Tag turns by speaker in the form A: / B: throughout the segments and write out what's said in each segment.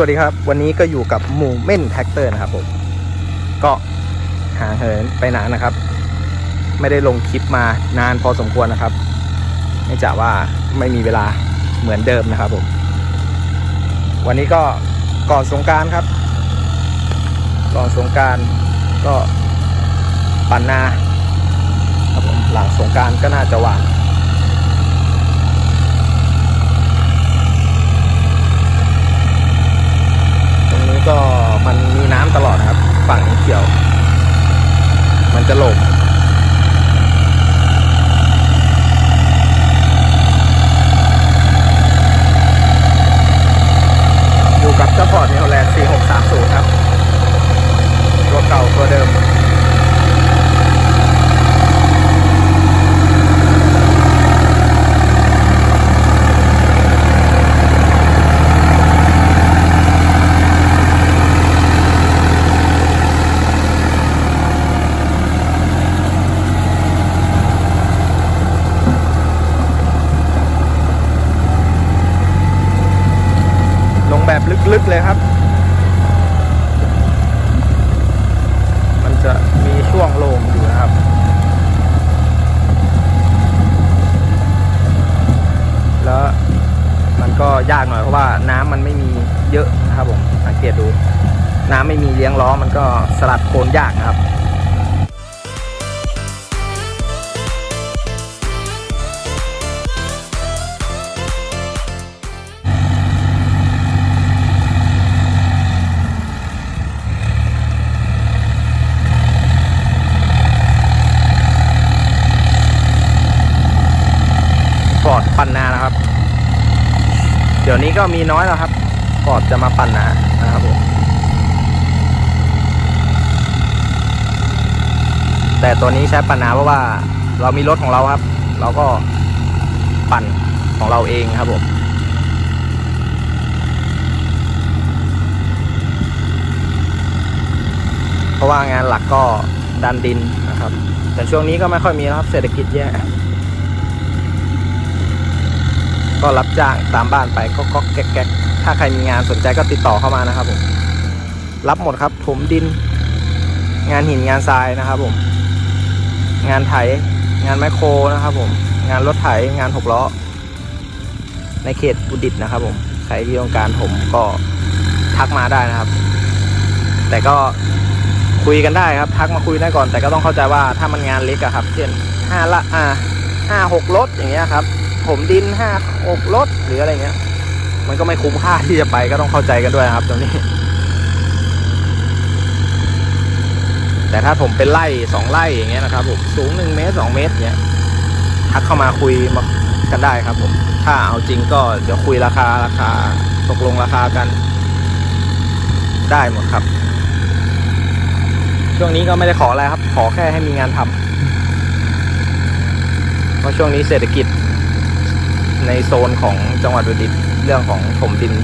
A: วัสดีครับ วันนี้ก็อยู่กับหมูเม่นแท็กเตอร์นะครับผม ก็ห่างเหินไปนานนะครับ ไม่ได้ลงคลิปมานานพอสมควรนะครับเนื่องจากว่าไม่มีเวลาเหมือนเดิมนะครับผม วันนี้ก็ก่อนสงการครับ ก่อนสงการก็ปั่นนาครับผมหลังสงการก็น่าจะหวานตรง นี้ก็มันมีน้ำตลอดนะครับ ฝั่งเขียว มันจะหลบอยู่กับเจ้าพอร์ตนิวแลนด์4630 ครับตัวเก่าตัวเดิม ลงแบบลึกๆเลยครับ มันจะมีช่วงโลงอยู่นะครับ แล้วมันก็ ยากหน่อยเพราะว่าน้ำมันไม่มีเยอะนะครับผมสังเกตดู น้ำไม่มีเลี้ยงล้อมันก็สลัดโคนยากนะครับ ก็มีน้อยแล้วครับฟอร์ดจะมาปั่นนานะครับผมแต่ตัวนี้ใช้ปั่นนาเพราะว่าเรามีรถของเราครับ เราก็ปั่นของเราเองครับผมเพราะว่างานหลักก็ดันดินนะครับ แต่ช่วงนี้ก็ไม่ค่อยมีแล้วครับเศรษฐกิจแย่ ก็รับจ้างตามบ้านไปก็ก็แก๊กแก๊กถ้าใครมีงานสนใจก็ติดต่อเข้ามานะครับผมรับหมดครับถมดิน งานหินงานทรายนะครับผม งานไถงานแมโครนะครับผม งานรถไถงานหกล้อ ในเขตอุดิตถ์นะครับผมใครที่ต้องการผมก็ทักมาได้นะครับ แต่ก็คุยกันได้ครับ ทักมาคุยได้ก่อน แต่ก็ต้องเข้าใจว่าถ้ามันงานเล็กอะครับ เช่นห้าละอ่าห้าหกรถอย่างเงี้ยครับ มดินห้าอกรถหรืออะไรเงี้ย มันก็ไม่คุ้มค่าที่จะไปก็ต้องเข้าใจกันด้วยครับตรงนี้ แต่ถ้าผมเป็นไร่สองไร่อย่างเงี้ยนะครับ ผมสูงหนึ่งเมตรสองเมตรเงี้ยทักเข้ามาคุยมากันได้ครับ ผม ถ้าเอาจริงก็เดี๋ยวคุยราคาราคาตกลงราคากัน ได้หมดครับ ช่วงนี้ก็ไม่ได้ขออะไรครับ ขอแค่ให้มีงานทำเพราะช่วงนี้เศรษฐกิจ ในโซนของจังหวัดอุตรดิตถ์เรื่องของถมดิน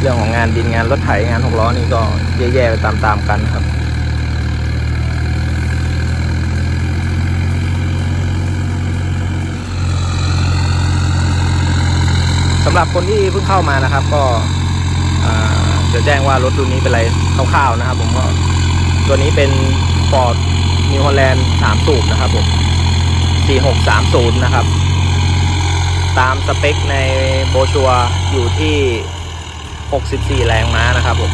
A: เรื่องของงานดินงานรถไถงานหกล้อนี่ก็แย่ๆไปตามๆกันครับสำหรับคนที่เพิ่งเข้ามานะครับ ก็จะแจ้งว่ารถรุ่นนี้เป็นอะไรคร่าวๆนะครับ ผมก็ตัวนี้เป็น Ford New Holland 3 สูบนะครับผม4630 นะครับ ตามสเปคในโบชัวอยู่ที่ 64 แรงม้านะครับผม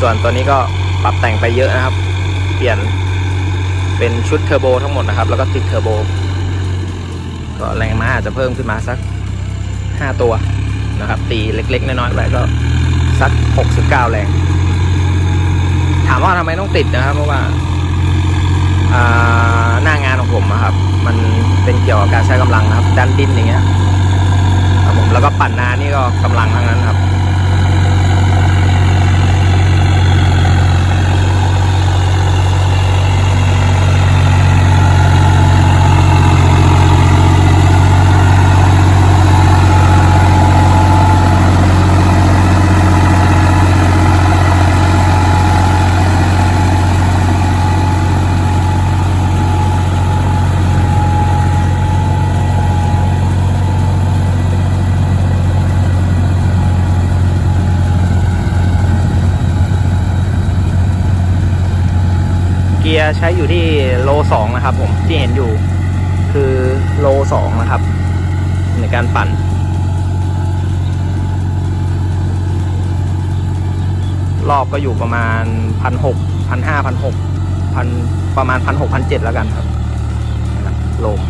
A: ส่วนตัวนี้ก็ปรับแต่งไปเยอะนะครับ เปลี่ยนเป็นชุดเทอร์โบทั้งหมดนะครับ แล้วก็ติดเทอร์โบ ก็แรงม้าอาจจะเพิ่มขึ้นมาสัก 5 ตัวนะครับ ตีเล็กๆ น้อยๆไปก็สัก 69 แรง ถามว่าทำไมต้องติดนะครับ เพราะว่า หน้างานของผมนะครับ มันเป็นเกี่ยวกับการใช้กำลังนะครับดันดินอย่างเงี้ยครับผมแล้วก็ปั่นนานี่ก็กำลังทั้งนั้นครับ กียร์ใช้อยู่ที่โลสองนะครับ ผมที่เห็นอยู่ คือโลสองนะครับ ในการปั่น รอบก็อยู่ประมาณพันหกพันห้าพันหกพันประมาณพันหกพันเจ็ดแล้วกันครับโลม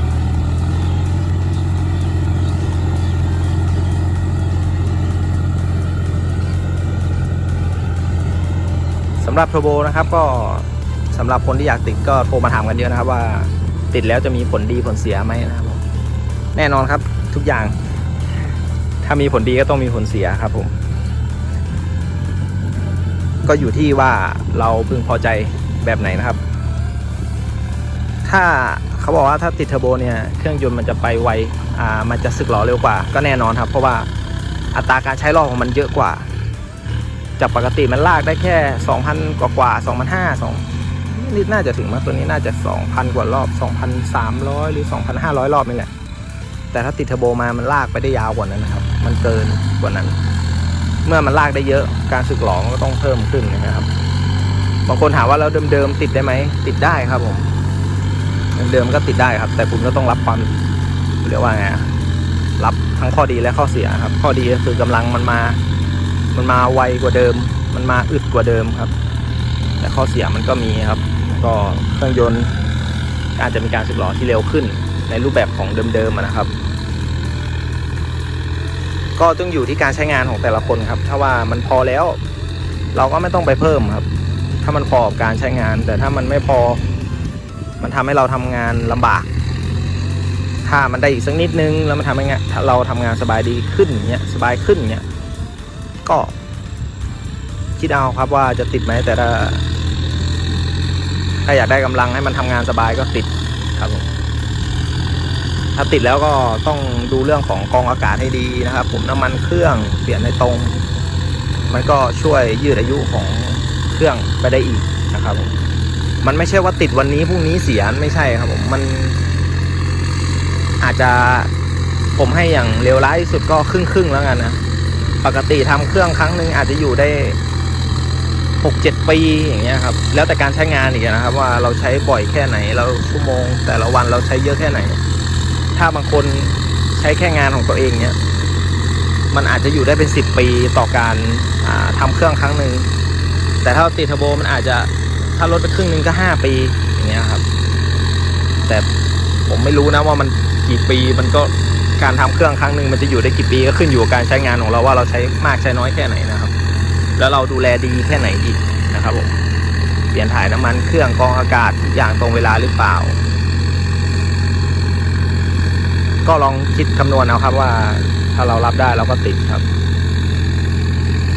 A: สำหรับเทอร์โบนะครับก็ สำหรับคนที่อยากติดก็โทรมาถามกันเยอะนะครับว่าติดแล้วจะมีผลดีผลเสียไหมนะครับผมแน่นอนครับทุกอย่าง ถ้ามีผลดีก็ต้องมีผลเสียครับผม ก็อยู่ที่ว่าเราพึงพอใจแบบไหนนะครับ ถ้าเขาบอกว่าถ้าติดเทอร์โบเนี่ยเครื่องยนต์มันจะไปไวอ่ามันจะสึกหรอเร็วกว่า ก็แน่นอนครับ เพราะว่าอัตราการใช้รอบของมันเยอะกว่าจากปกติมันลากได้แค่ 2,000 กว่ากว่า2,500 2 นี่น่าจะถึงมากตัวนี้น่าจะ 2,000 กว่ารอบ 2,300 หรือ 2,500 รอบนี่แหละ แต่ถ้าติดเทอร์โบมามันลากไปได้ยาวกว่านั้นนะครับ มันเกินกว่านั้น เมื่อมันลากได้เยอะ การสึกหลอก็ต้องเพิ่มขึ้นนะครับ บางคนถามว่าเราเดิมๆติดได้ไหม ติดได้ครับผม เดิมๆก็ติดได้ครับ แต่คุณก็ต้องรับความเรียกว่าไง รับทั้งข้อดีและข้อเสียครับ ข้อดีก็คือกำลังมันมา มันมาไวกว่าเดิม มันมาอึดกว่าเดิมครับแต่ข้อเสียมันก็มีครับ ก็เครื่องยนต์อาจจะมีการสึกหรอที่เร็วขึ้นในรูปแบบของเดิมๆนะครับ ก็ต้องอยู่ที่การใช้งานของแต่ละคนครับ ถ้าว่ามันพอแล้ว เราก็ไม่ต้องไปเพิ่มครับ ถ้ามันพอกับการใช้งาน แต่ถ้ามันไม่พอ มันทำให้เราทำงานลำบาก ถ้ามันได้อีกสักนิดนึงแล้วมันทำให้งานถ้าเราทำงานสบายดีขึ้นเนี้ยสบายขึ้นเนี้ยก็คิดเอาครับว่าจะติดไหมแต่ถ้า ถ้าอยากได้กำลังให้มันทำงานสบายก็ติดครับผมถ้าติดแล้วก็ต้องดูเรื่องของกองอากาศให้ดีนะครับ ผมน้ำมันเครื่องเปลี่ยนให้ตรง มันก็ช่วยยืดอายุของเครื่องไปได้อีกนะครับผมมันไม่ใช่ว่าติดวันนี้พรุ่งนี้เสียไม่ใช่ครับผมมัน อาจจะผมให้อย่างเลวร้ายที่สุดก็ครึ่งครึ่งแล้วกันนะปกติทำเครื่องครั้งหนึ่งอาจจะอยู่ได้ หกเจ็ดปีอย่างเงี้ยครับแล้วแต่การใช้งานอีกนะครับ ว่าเราใช้บ่อยแค่ไหนเราชั่วโมง แต่ละวันเราใช้เยอะแค่ไหน ถ้าบางคนใช้แค่งานของตัวเองเนี้ยมันอาจจะอยู่ได้เป็นสิบปีต่อการอ่าทำเครื่องครั้งหนึ่งแต่ถ้าติดเทอร์โบมันอาจจะถ้าลดไปครึ่งหนึ่งก็ห้าปีอย่างเงี้ยครับ แต่ผมไม่รู้นะว่ามันกี่ปีมันก็การทำเครื่องครั้งหนึ่งมันจะอยู่ได้กี่ปีก็ขึ้นอยู่กับการใช้งานของเราว่าเราใช้มากใช้น้อยแค่ไหนนะครับ แล้วเราดูแลดีแค่ไหนอีกนะครับผมเปลี่ยนถ่ายน้ำมันเครื่องกรองอากาศทุกอย่างตรงเวลาหรือเปล่า ก็ลองคิดคำนวณเอาครับว่า ถ้าเรารับได้เราก็ติดครับ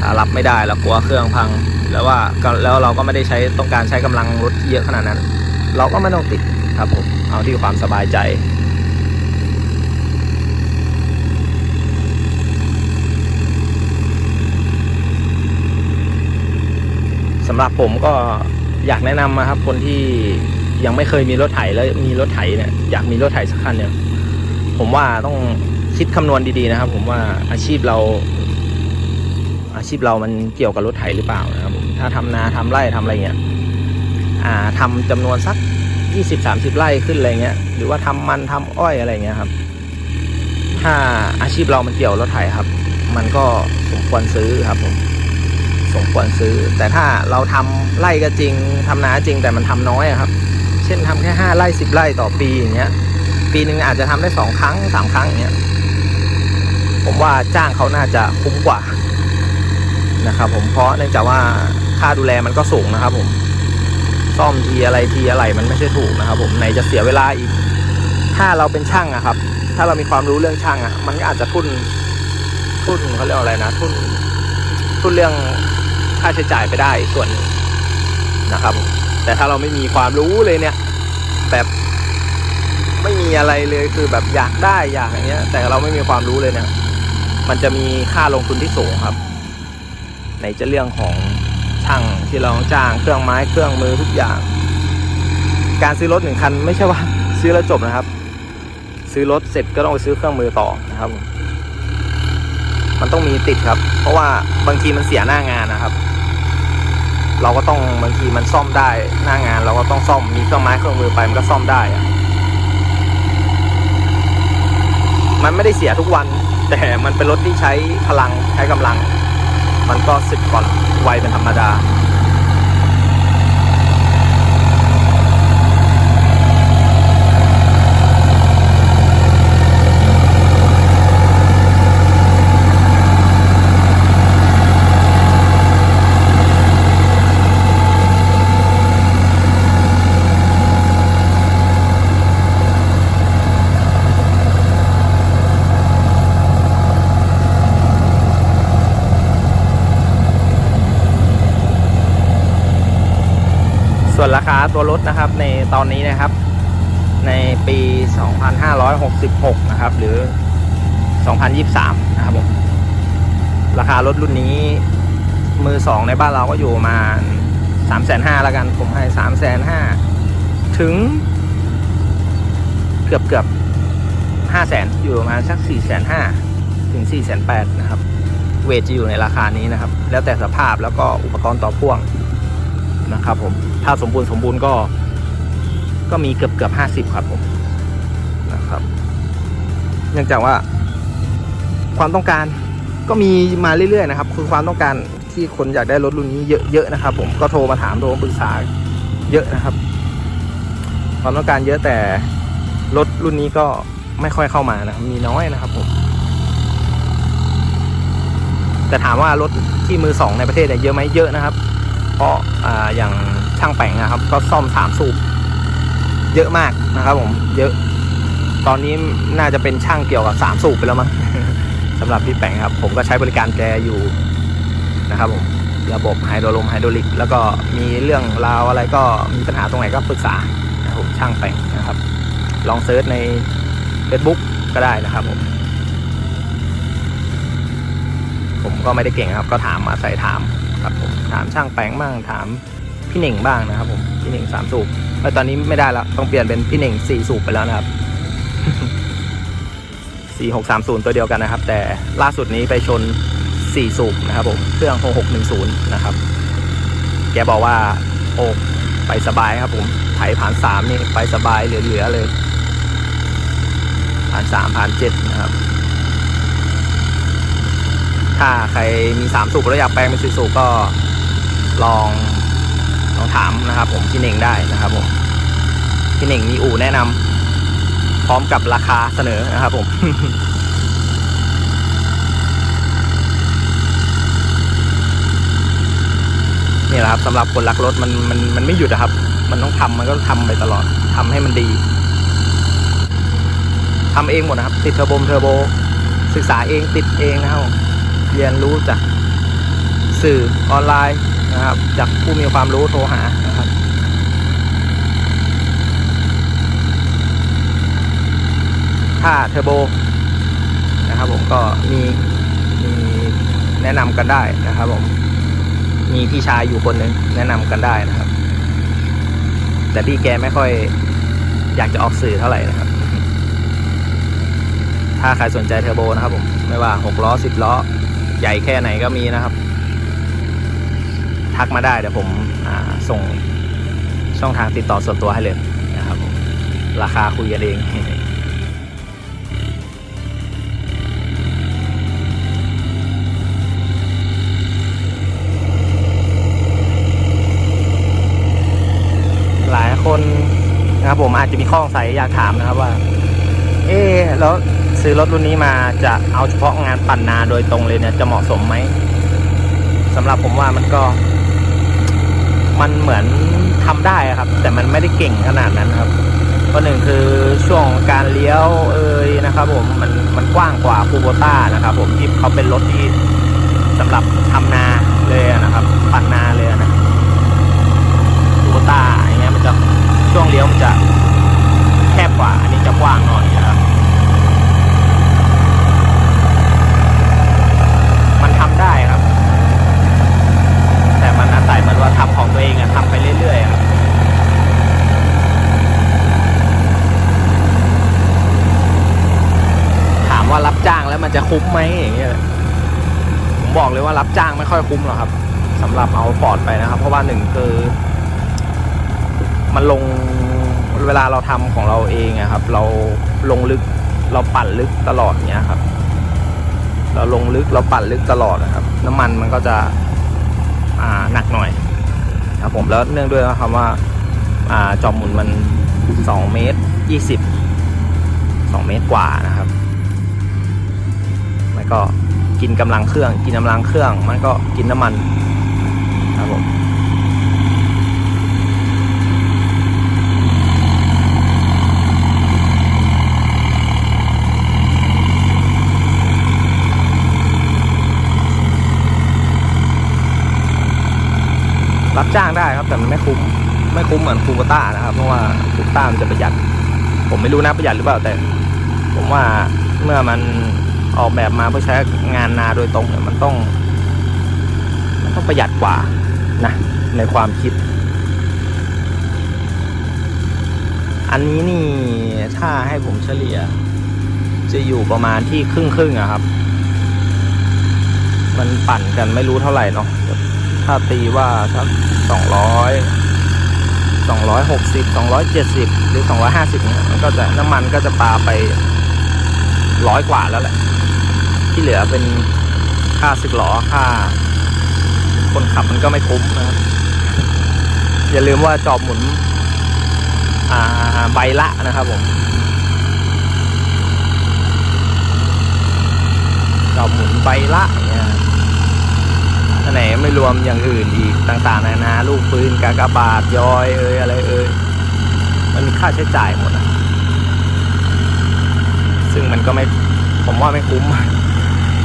A: ถ้ารับไม่ได้เรากลัวเครื่องพัง แล้วว่าแล้วเราก็ไม่ได้ใช้ต้องการใช้กำลังรถเยอะขนาดนั้น เราก็ไม่ต้องติดครับผมเอาที่ความสบายใจ สำหรับผมก็อยากแนะนำนะครับ คนที่ยังไม่เคยมีรถไถแล้วมีรถไถเนี่ยอยากมีรถไถสักคันเนี่ย ผมว่าต้องคิดคำนวณดีๆนะครับ ผมว่าอาชีพเรา อาชีพเรามันเกี่ยวกับรถไถหรือเปล่านะครับผมถ้าทำนาทำไร่ทำอะไรเงี้ยอ่าทำจำนวนสักยี่สิบสามสิบไร่ขึ้นอะไรเงี้ย หรือว่าทำมันทำอ้อยอะไรเงี้ยครับถ้าอาชีพเรามันเกี่ยวรถไถครับ มันก็สมควรซื้อครับผม สมควรซื้อ แต่ถ้าเราทำไร่ก็จริงทำนาจริงแต่มันทำน้อยครับ เช่นทำแค่ห้าไร่สิบไร่ต่อปีอย่างเงี้ย ปีหนึ่งอาจจะทำได้สองครั้งสามครั้งอย่างเงี้ยผมว่าจ้างเขาน่าจะคุ้มกว่านะครับ ผมเพราะเนื่องจากว่าค่าดูแลมันก็สูงนะครับ ผมซ่อมทีอะไรทีอะไรมันไม่ใช่ถูกนะครับ ผมไหนจะเสียเวลาอีก ถ้าเราเป็นช่างอะครับ ถ้าเรามีความรู้เรื่องช่างอะมันก็อาจจะทุนทุนเขาเรียกอะไรนะทุน ทุนเรื่องค่าใช้จ่ายไปได้ส่วนหนึ่งนะครับ แต่ถ้าเราไม่มีความรู้เลยเนี่ย แบบไม่มีอะไรเลยคือแบบอยากได้อยากอย่างเงี้ย แต่เราไม่มีความรู้เลยเนี่ย มันจะมีค่าลงทุนที่สูงครับไหนจะเรื่องของช่างที่เราจ้างเครื่องไม้เครื่องมือทุกอย่าง การซื้อรถหนึ่งคันไม่ใช่ว่า ซื้อแล้วจบนะครับ ซื้อรถเสร็จก็ต้องไปซื้อเครื่องมือต่อนะครับ มันต้องมีติดครับ เพราะว่าบางทีมันเสียหน้างานนะครับ เราก็ต้องบางทีมันซ่อมได้หน้างาน เราก็ต้องซ่อมมีเครื่องไม้เครื่องมือไปมันก็ซ่อมได้อะมันไม่ได้เสียทุกวัน แต่มันเป็นรถที่ใช้พลังใช้กำลัง มันก็สึกก่อนไวเป็นธรรมดา ตัวรถนะครับในตอนนี้นะครับ ในปี 2566 นะครับ หรือ 2023 นะครับผมราคารถรุ่นนี้มือสองในบ้านเราก็อยู่มา3 5 0 0 0แล้วกัน ผมให้3 5 0 0 0ถึง เกือบเกือบ5 0 0 0 0อยู่ประมาณสัก4 5 0 0 0ถึง4 8 0 0 0นะครับ เวทจะอยู่ในราคานี้นะครับ แล้วแต่สภาพแล้วก็อุปกรณ์ต่อพ่วง นะครับผม ถ้าสมบูรณ์สมบูรณ์ก็ ก็มีเกือบเกือบห้าสิบครับผมนะครับ เนื่องจากว่า ความต้องการก็มีมาเรื่อยๆนะครับ คือความต้องการที่คนอยากได้รถรุ่นนี้เยอะๆนะครับ ผมก็โทรมาถามโทรมาปรึกษาเยอะนะครับ ความต้องการเยอะแต่รถรุ่นนี้ก็ไม่ค่อยเข้ามานะครับ มีน้อยนะครับผมแต่ถามว่ารถที่มือสองในประเทศเนี่ยเยอะไหมเยอะนะครับ เพราะอ่าอย่างช่างแปงนะครับ ก็ซ่อมสามสูบเยอะมากนะครับผมเยอะตอนนี้น่าจะเป็นช่างเกี่ยวกับสามสูบไปแล้วมั้งสำหรับพี่แปงครับ ผมก็ใช้บริการแกอยู่นะครับผมระบบไฮโดรลมไฮโดรลิก แล้วก็มีเรื่องราวอะไรก็มีปัญหาตรงไหนก็ปรึกษานะผมช่างแปงนะครับ ลองเซิร์ชใน Facebook ก็ได้นะครับผมผมก็ไม่ได้เก่งครับ ก็ถามมาใส่ถาม ครับผมถามช่างแปลงบ้างถามพี่เหน่งบ้างนะครับผมพี่เหน่งสามสูบแต่ตอนนี้ไม่ได้แล้วต้องเปลี่ยนเป็นพี่เหน่งสี่สูบไปแล้วนะครับสี่หกสามศูนย์ตัวเดียวกันนะครับ แต่ล่าสุดนี้ไปชนสี่สูบนะครับผมเครื่องหกหกหนึ่งศูนย์นะครับ แกบอกว่าโอ้ไปสบายครับผมไถผ่านสามนี่ไปสบายเหลือๆเลย ผ่านสามผ่านเจ็ดนะครับ ถ้าใครมีสามสูบแล้วอยากแปลงเป็นสี่สูบก็ลองลองถามนะครับ ผมพี่เน่งได้นะครับผมพี่เน่งมีอู่แนะนำพร้อมกับราคาเสนอนะครับ ผมนี่แหละครับสำหรับคนรักรถมันมันมันไม่หยุดอะครับ มันต้องทำมันก็ต้องทำไปตลอดทำให้มันดีทำเองหมดนะครับ ติดเทอร์โบเทอร์โบ ศึกษาเองติดเองนะครับ เรียนรู้จากสื่อออนไลน์นะครับ จากผู้มีความรู้โทรหานะครับ ถ้าเทอร์โบนะครับผมก็มีมีแนะนำกันได้นะครับผม มีพี่ชายอยู่คนหนึ่งแนะนำกันได้นะครับ แต่พี่แกไม่ค่อยอยากจะออกสื่อเท่าไหร่นะครับ ถ้าใครสนใจเทอร์โบนะครับผม ไม่ว่า 6 ล้อ 10 ล้อ ใหญ่แค่ไหนก็มีนะครับ ทักมาได้เดี๋ยวผมส่งช่องทางติดต่อส่วนตัวให้เลยนะครับราคาคุยกันเองหลายคนนะครับผมอาจจะมีข้อสงสัยอยากถามนะครับว่า เอ๊แล้ว ซื้อรถรุ่นนี้มาจะเอาเฉพาะงานปั่นนาโดยตรงเลยเนี่ยจะเหมาะสมไหมสำหรับผมว่ามันก็ มันเหมือนทำได้ครับ แต่มันไม่ได้เก่งขนาดนั้นครับก็หนึ่งคือช่วงการเลี้ยวเอ่ยนะครับ ผมมันมันกว้างกว่าคูโบต้านะครับ ผมที่เขาเป็นรถที่สำหรับทำนาเลยอนะครับ ปั่นนาเลยอนะคูโบต้าอย่างเงี้ยมันจะช่วงเลี้ยวมันจะแคบกว่า อันนี้จะกว้างหน่อยนะครับ มัน ทำได้ครับ แต่มันอาศัยเหมือนว่าทำของตัวเองอะทำไปเรื่อยๆครับถามว่ารับจ้างแล้วมันจะคุ้มไหมอย่างเงี้ยผมบอกเลยว่ารับจ้างไม่ค่อยคุ้มหรอกครับสำหรับเอาฟอร์ดไปนะครับ เพราะว่าหนึ่งคือ มันลงเวลาเราทำของเราเองอะครับ เราลงลึกเราปั่นลึกตลอดเนี้ยครับ เราลงลึกเราปั่นลึกตลอดนะครับ น้ำมันมันก็จะอ่าหนักหน่อยครับผมแล้วเนื่องด้วยคำว่าอ่าจอมหมุนมัน2เมตร20 2เมตรกว่านะครับมันก็กินกำลังเครื่อง กินกำลังเครื่อง มันก็กินน้ำมันครับผม รับจ้างได้ครับแต่มันไม่คุ้มไม่คุ้มเหมือนคูโบต้านะครับ เพราะว่าคูโบต้ามันจะประหยัด ผมไม่รู้นะประหยัดหรือเปล่าแต่ ผมว่าเมื่อมันออกแบบมาเพื่อใช้งานนาโดยตรงเนี่ยมันต้องมันต้องประหยัดกว่านะในความคิด อันนี้นี่ถ้าให้ผมเฉลี่ย จะอยู่ประมาณที่ครึ่งครึ่งอะครับ มันปั่นกันไม่รู้เท่าไหร่เนาะ ถ้าตีว่าสักสองร้อยสองร้อยหกสิบสองร้อยเจ็ดสิบหรือสองร้อยห้าสิบเนี่ยมันก็จะน้ำมันก็จะปาไปร้อยกว่าแล้วแหละ ที่เหลือเป็นค่าสึกหลอค่า คนขับมันก็ไม่คุ้มนะครับอย่าลืมว่าจอบหมุนอ่าใบละนะครับผมจอบหมุนใบละเนี่ย อันไหนไม่รวมอย่างอื่นอีกต่างๆนานาลูกปืนกากบาทยอยเอ้ยอะไรเอ้ยมันมีค่าใช้จ่ายหมดอะซึ่งมันก็ไม่ผมว่าไม่คุ้ม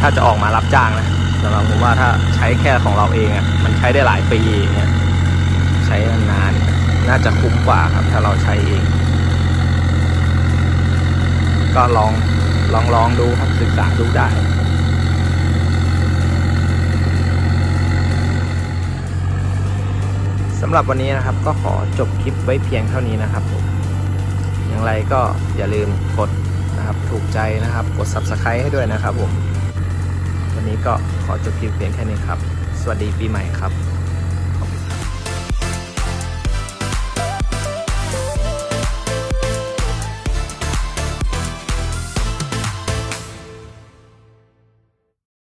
A: ถ้าจะออกมารับจ้างนะสำหรับผมว่าถ้าใช้แค่ของเราเองอะมันใช้ได้หลายปีเนี่ยใช้นานๆน่าจะคุ้มกว่าครับ ถ้าเราใช้เอง ก็ลองลองลองดูครับศึกษาดูได้ สำหรับวันนี้นะครับก็ขอจบคลิปไว้เพียงเท่านี้นะครับผมอย่างไรก็อย่าลืมกดนะครับถูกใจนะครับกด subscribe ให้ด้วยนะครับผมวันนี้ก็ขอจบคลิปเพียงแค่นี้ครับ สวัสดีปีใหม่ครับ